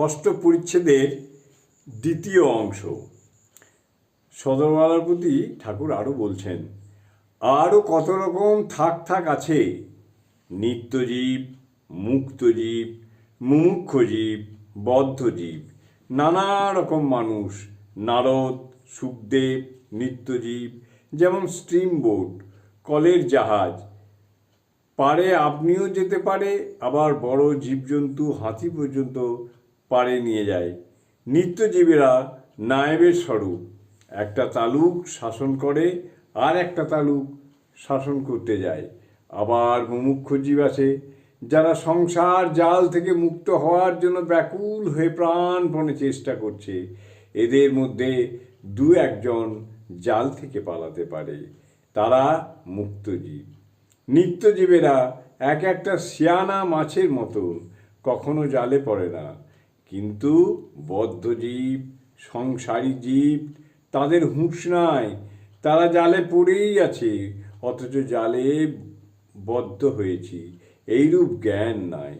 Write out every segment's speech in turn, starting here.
ষষ্ঠ পরিচ্ছেদের দ্বিতীয় অংশ। সদরওয়ালার প্রতি ঠাকুর আরও বলছেন আরও কত রকম থাক থাক আছে। নিত্যজীব, মুক্তজীব মুমুক্ষজীব বদ্ধজীব, নানা রকম মানুষ, নারদ, সুখদেব, নিত্যজীব, যেমন স্ট্রিম বোট, কলের জাহাজ। পারে আপনিও যেতে পারে, আবার বড় জীবজন্তু হাতি পর্যন্ত পারে নিয়ে যায়। নিত্যজীবীরা নায়েবের স্বরূপ। একটা তালুক শাসন করে আর একটা তালুক শাসন করতে যায়। আবার মুমুক্ষ জীব আছে যারা সংসার জাল থেকে মুক্ত হওয়ার জন্য ব্যাকুল হয়ে প্রাণপণে চেষ্টা করছে। এদের মধ্যে দু একজন জাল থেকে পালাতে পারে, তারা মুক্তজীব। নিত্যজীবেরা এক একটা শিয়ানা মাছের মতন, কখনো জালে পড়ে না। কিন্তু বদ্ধজীব সংসারী জীব, তাদের হুঁশ নাই। তারা জালে পড়েই আছে, অথচ জালে বদ্ধ হয়েছি, এইরূপ জ্ঞান নাই।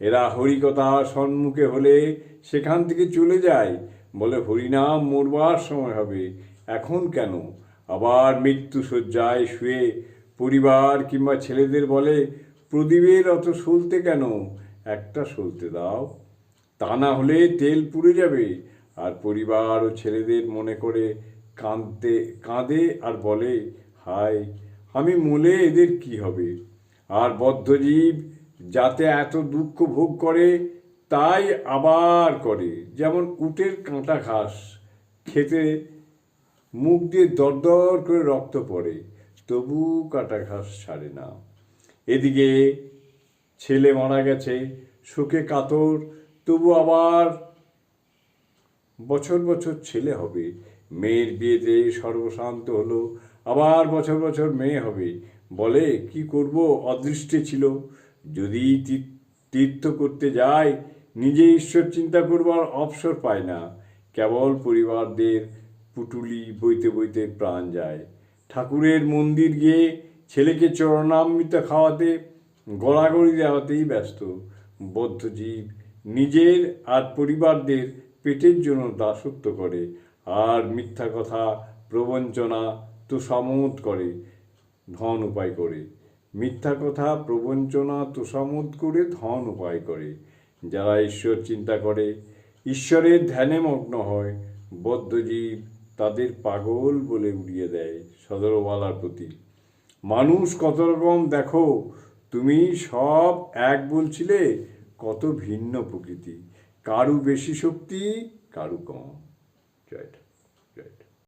এরা হরিকথা সম্মুখে হলে সেখান থেকে চলে যায়। বলে, হরিনাম মরবার সময় হবে, এখন কেন? আবার মৃত্যু শয্যায় শুয়ে পরিবার কিংবা ছেলেদের বলে, প্রদীপের অত সলতে কেন? একটা সলতে দাও তা না হলে তেল পুড়ে যাবে। আর পরিবার ও ছেলেদের মনে করে কাঁদতে, কাঁদে আর বলে, হায়, আমি মলে এদের কি হবে? আর বদ্ধজীব যাতে এত দুঃখ ভোগ করে, তাই আবার করে। যেমন উটের কাঁটা ঘাস খেতে মুখ দিয়ে দরদর করে রক্ত পড়ে, তবু কাঁটা ঘাস ছাড়ে না। এদিকে ছেলে মারা গেছে, শোকে কাতর তবু আবার বছর বছর ছেলে হবে। মেয়ের বিয়েতে সর্বশান্ত হলো, আবার বছর বছর মেয়ে হবে। বলে কি করব? অদৃষ্টে ছিল। যদি তীর্থ করতে যায় নিজে ঈশ্বর চিন্তা করবার অবসর পায় না। কেবল পরিবারদের পুটুলি বইতে বইতে প্রাণ যায়। ঠাকুরের মন্দির গিয়ে ছেলেকে চরণামৃত খাওয়াতে, গড়াগড়ি দেওয়াতেই ব্যস্ত। বদ্ধজীব নিজের আর পরিবারদের পেটের জন্য দাসত্ব করে। আর মিথ্যা কথা, প্রবঞ্চনা তো সমত করে, ধন উপায় করে। মিথ্যা কথা, প্রবঞ্চনা তোষামোদ করে, ধন উপায় করে। যারা ঈশ্বর চিন্তা করে, ঈশ্বরের ধ্যানে মগ্ন হয়, বদ্ধজীব তাদের পাগল বলে উড়িয়ে দেয় সদরওয়ালার প্রতি। মানুষ কত রকম, দেখো, তুমি সব এক বলছিলে কত ভিন্ন প্রকৃতি। কারু বেশি শক্তি কারু কম। জয়টা।